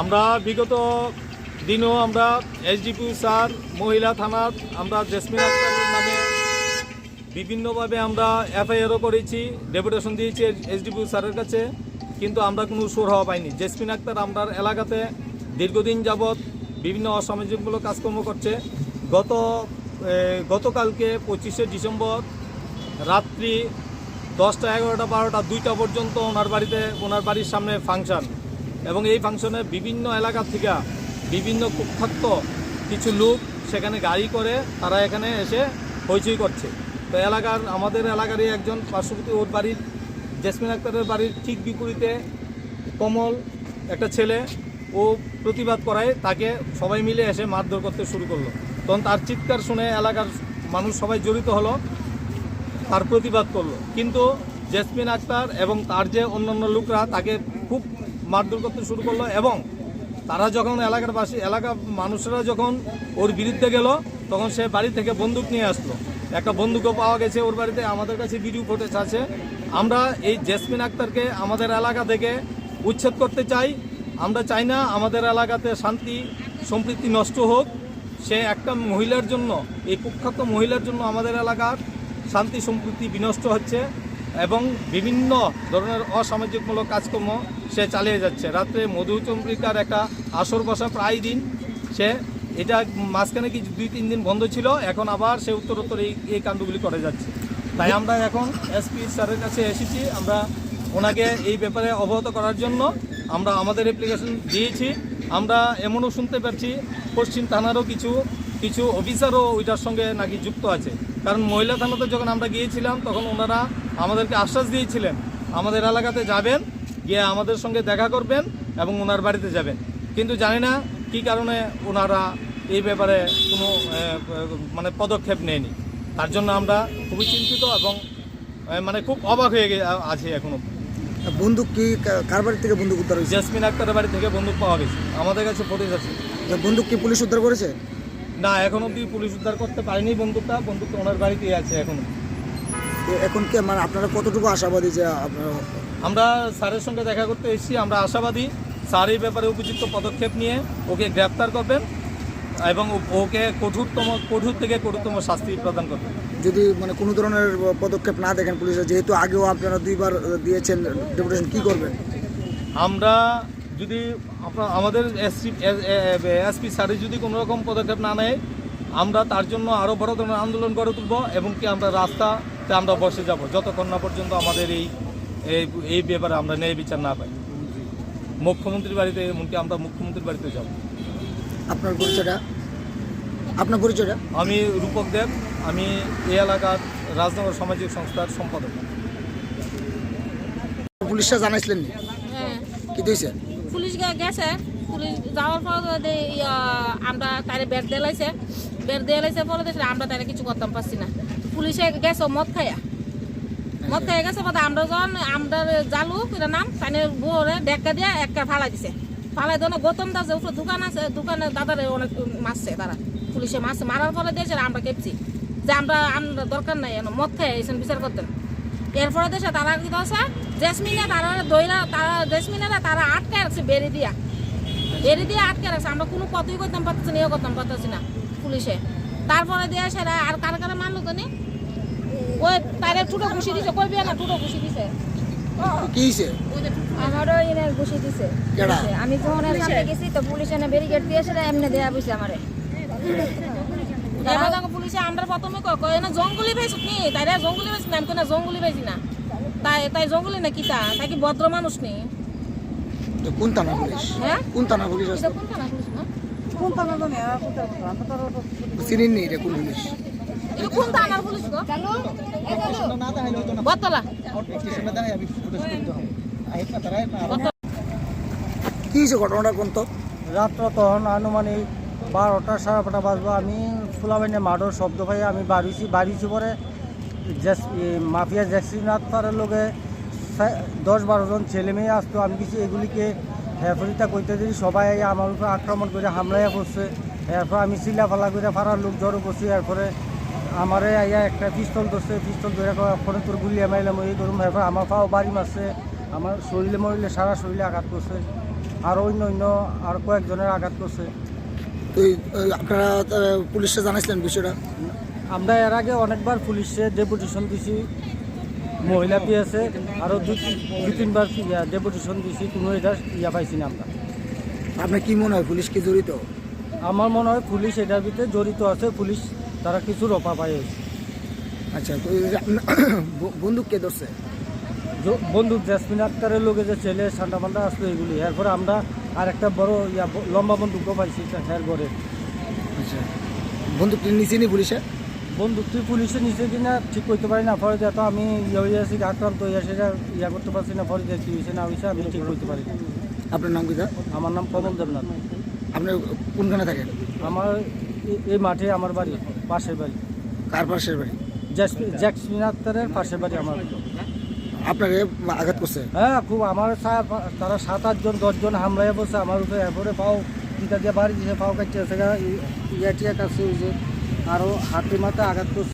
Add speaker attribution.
Speaker 1: আমরা বিগত দিনও আমরা এসডিপি স্যার, মহিলা থানার আমরা জেসমিন আক্তারের নামে বিভিন্নভাবে আমরা এফআইআরও করেছি, ডেপুটেশন দিয়েছি এসডিপি স্যারের কাছে, কিন্তু আমরা কোনো সুর হওয়া পাইনি। জেসমিন আক্তার আমরা এলাকাতে দীর্ঘদিন যাবৎ বিভিন্ন অসামাজিকমূলক কাজকর্ম করছে। গত গতকালকে পঁচিশে ডিসেম্বর রাত্রি দশটা এগারোটা বারোটা দুইটা পর্যন্ত ওনার বাড়িতে, ওনার বাড়ির সামনে ফাংশন। এবং এই ফাংশনে বিভিন্ন এলাকা থেকে বিভিন্ন কুখ্যাত কিছু লোক সেখানে গাড়ি করে তারা এখানে এসে হইচই করছে। তো এলাকার, আমাদের এলাকারই একজন পার্শ্ববর্তী ওর বাড়ির, জেসমিন আক্তারের বাড়ির ঠিক বিপরীতে কমল একটা ছেলে, ও প্রতিবাদ করায় তাকে সবাই মিলে এসে মারধর করতে শুরু করল। তখন তার চিৎকার শুনে এলাকার মানুষ সবাই জড়িত হলো, তার প্রতিবাদ করল। কিন্তু জেসমিন আক্তার এবং তার যে অন্যান্য লোকরা তাকে খুব মারধর করতে শুরু করল এবং তারা যখন এলাকার বাসী এলাকার মানুষরা যখন ওর বিরুদ্ধে গেল, তখন সে বাড়ি থেকে বন্দুক নিয়ে আসলো। একটা বন্দুকও পাওয়া গেছে ওর বাড়িতে, আমাদের কাছে ভিডিও ফুটেজ আছে। আমরা এই জেসমিন আক্তারকে আমাদের এলাকা থেকে উচ্ছেদ করতে চাই। আমরা চাই না আমাদের এলাকাতে শান্তি, সম্প্রীতি নষ্ট হোক। সে একটা মহিলার জন্য, এই কুখ্যাত মহিলার জন্য আমাদের এলাকার শান্তি, সম্প্রীতি বিনষ্ট হচ্ছে এবং বিভিন্ন ধরনের অসামাজিকমূলক কাজকর্ম সে চালিয়ে যাচ্ছে। রাত্রে মধুচন্দ্রিকার একটা আসর বসা প্রায় দিন। সে এটা মাঝখানে কি দুই, তিন দিন বন্ধ ছিল, এখন আবার সে উত্তরোত্তর এই এই কাণ্ডগুলি করে যাচ্ছে। তাই আমরা এখন এসপি স্যারের কাছে এসেছি। আমরা ওনাকে এই ব্যাপারে অবগত করার জন্য আমরা আমাদের অ্যাপ্লিকেশন দিয়েছি। আমরা এমনও শুনতে পাচ্ছি, পশ্চিম থানারও কিছু কিছু অফিসারও ওইটার সঙ্গে নাকি যুক্ত আছে। কারণ মহিলা থানাতে যখন আমরা গিয়েছিলাম, তখন ওনারা আমাদেরকে আশ্বাস দিয়েছিলেন, আমাদের এলাকাতে যাবেন গিয়ে আমাদের সঙ্গে দেখা করবেন এবং ওনার বাড়িতে যাবেন। কিন্তু জানি না কী কারণে ওনারা এই ব্যাপারে কোনো মানে পদক্ষেপ নেয়নি। তার জন্য আমরা খুবই চিন্তিত এবং মানে খুব অবাক হয়ে আছি এখনও।
Speaker 2: বন্দুক কি কার বাড়ি থেকে বন্দুক উদ্ধার হয়েছে?
Speaker 1: জেসমিন আক্তারের বাড়ি থেকে বন্দুক পাওয়া গেছে। আমাদের কাছে ফুটেজ আছে।
Speaker 2: বন্দুক কি পুলিশ উদ্ধার করেছে?
Speaker 1: না এখন অব্দি পুলিশ উদ্ধার করতে পারেনি বন্দুকটা। বন্দুকটা ওনার বাড়িতেই আছে
Speaker 2: এখনও। এখন কি মানে আপনারা কতটুকু আশাবাদী যে আপনারা
Speaker 1: আমরা স্যারের সঙ্গে দেখা করতে এসেছি আমরা আশাবাদী। স্যার এই ব্যাপারে উপযুক্ত পদক্ষেপ নিয়ে ওকে গ্রেপ্তার করবেন এবং ওকে কঠোরতম কঠোর থেকে কঠোরতম শাস্তি প্রদান করবেন।
Speaker 2: যদি মানে কোনো ধরনের পদক্ষেপ না দেখেন পুলিশের যেহেতু আগেও আপনারা দুইবার দিয়েছেন ডেপুটেশন কী করবেন?
Speaker 1: আমরা যদি আমাদের এসপি এসপি স্যারের যদি কোনো রকম পদক্ষেপ না নেয় আমরা তার জন্য আরও বড় ধরনের আন্দোলন গড়ে তুলব এবং কি আমরা রাস্তাতে আমরা বসে যাব যতক্ষণ না পর্যন্ত আমাদের এই এই- এই ব্যাপারে আমরা ন্যায় বিচার না পাই। মুখ্যমন্ত্রীর বাড়িতে এমনকি আমরা মুখ্যমন্ত্রীর বাড়িতে যাব।
Speaker 2: আপনার পরিচয়টা? আপনার পরিচয়টা?
Speaker 1: আমি রূপক দেব। আমি এই এলাকার রাজনগর সামাজিক সংস্থার সম্পাদক।
Speaker 2: পুলিশরা জানাইছিলেন
Speaker 3: হ্যাঁ।
Speaker 2: কি দিয়েছে
Speaker 3: পুলিশ গেছে। পুলিশ যাওয়ার পর দে ইয়া, আমরা তারে বের দেলাইছে। বের দেলাইছে পরে আমরা তারে কিছু করতাম পারছি না। পুলিশে গেছে মদ খাইয়া মদ খাইয়া গেছে পরে আমরা যখন আমরা জালু এটা নাম তাই বউরে ডেকা দিয়ে একটা ফালাই দিছে। ফালাই দেওয়া গৌতম দাস উপরে দোকান আছে, দোকানে দাদারে অনেক মারছে তারা, পুলিশে মারছে, মারার পরে দিয়েছে আমরা কেপছি, যে আমরা আমরা দরকার নাই মদ খাই এসেন বিচার করতেন এরপরে দেশে তারা কি আছে জেসমিনে তারা দইরা, তারা জেসমিনেরা তারা আটকে রাখছে বেরি দিয়া। বেরি দিয়ে আটকে রাখছে, আমরা কোনো কথাই করতাম পারতেছি না ইয়ে করতাম পারতেছি না পুলিশে। তারপরে দিয়ে সেরা আর কার কারা মানলো তো ওই তারে টুটো ঘুষি দিছে কই বিয়া না টুটো ঘুষি দিছে?
Speaker 2: কি হয়েছে
Speaker 3: ওই যে টুটো-
Speaker 4: আমারও এনে ঘুষি দিছে
Speaker 2: কেডা?
Speaker 4: আমি যখন এর সামনে গেছি তো পুলিশ এনে ব্যারিকেড দিয়ে সেটা এমনি দেয়া বসে আমারে।
Speaker 3: এবার দেখো পুলিশে আমরা প্রথমে কয় কয় না জঙ্গলি পাইছ নি তাইরা জঙ্গলি পাইছ না আমি কই না জঙ্গলি পাইছি না। তাই তাই জঙ্গলি না কিতা তাই কি ভদ্র মানুষ নি?
Speaker 2: তো কোন থানা পুলিশ?
Speaker 3: হ্যাঁ?
Speaker 2: কোন থানা পুলিশ
Speaker 3: এটা
Speaker 2: আসতো
Speaker 3: কোন থানা পুলিশ? না
Speaker 2: চিনেন নি এটা কোন পুলিশ।
Speaker 3: এটা কোন থানার পুলিশ গো? বতলা। বতলা।
Speaker 2: কি হয়েছে ঘটনাটা কোন তো?
Speaker 5: রাত্র তখন আনুমানিক বারোটা সাড়ে বারোটা বাজবো আমি ফুলাবাইনে মাডোর শব্দ পাই আমি বাড়িছি বাড়িছি পরে মাফিয়া জ্যাক্সিনাথ তারের লোকে দশ বারো জন ছেলে মেয়ে আসতো। আমি কিছু এগুলিকে হেফরিতা করতে দিই সবাই আমার উপরে আক্রমণ করে হামলাইয়া পড়ছে। এরপর আমি চিল্লা ফালা করে ফারার লোক জড়ো করছি। এরপরে আমারে আইয়া একটা পিস্তল ধরছে পিস্তল ধরে ফোনে তোর গুলিয়ে মাইলাম এই করুম এরপর আমার পাও বাড়ি মারছে আমার শরীরে মরিলে সারা শরীরে আঘাত করছে আর অন্য অন্য আর কয়েকজনের আঘাত করছে।
Speaker 2: তো আপনারা পুলিশে জানাইছিলেন বিষয়টা?
Speaker 5: আমরা এর আগে অনেকবার পুলিশে ডেপুটেশন দিছি মহিলা পেয়েছে আরও দু দু তিনবার ডেপুটেশন দিছি কোনো এটা ইয়া পাইছি না আমরা।
Speaker 2: আপনার কি মনে হয় পুলিশ কি জড়িত?
Speaker 5: আমার মনে হয় পুলিশ এটার ভিতরে জড়িত আছে পুলিশ তারা কিছু রপা পাইছে
Speaker 2: আচ্ছা তো এই যে আপনার ব- বন্দুক কে ধরছে?
Speaker 5: বন্দুক জেসমিন আক্তারের লোকে যে ছেলে ঠান্ডা ফান্ডা আসলো এগুলি। এরপরে আমরা আর একটা বড় ইয়া লম্বা বন্দুকও পাইছি হ্যার ঘরে।
Speaker 2: আচ্ছা বন্দুকটি নিচে নি পুলিশে?
Speaker 5: বন্দুকটি পুলিশে নিচে কিনা ঠিক করতে পারি না পরে তো আমি ইয়ে হয়ে আছি আক্রান্ত হয়ে সেটা ইয়া করতে পারছি না যে কি হয়েছে না হয়েছে আমি ঠিক করতে পারি
Speaker 2: আপনার নাম কি
Speaker 5: আমার নাম কমল দেবনাথ।
Speaker 2: আপনি কোনখানে থাকেন?
Speaker 5: আমার এই মাঠে আমার বাড়ি পাশের বাড়ি।
Speaker 2: কার পাশের বাড়ি?
Speaker 5: জ্যাকসিন জ্যাকসমিন আক্তারের পাশের বাড়ি আমার।
Speaker 2: আপনাকে আঘাত করছে?
Speaker 5: হ্যাঁ খুব আমার তারা সাত আটজন দশজন হামলায় বসে আমার উপরে এরপরে পাও ইটা দিয়ে বাড়ি দিয়েছে পাও কাটছে সেটা ইয়া কাছে আরও হাতে মাথা আঘাত করছে।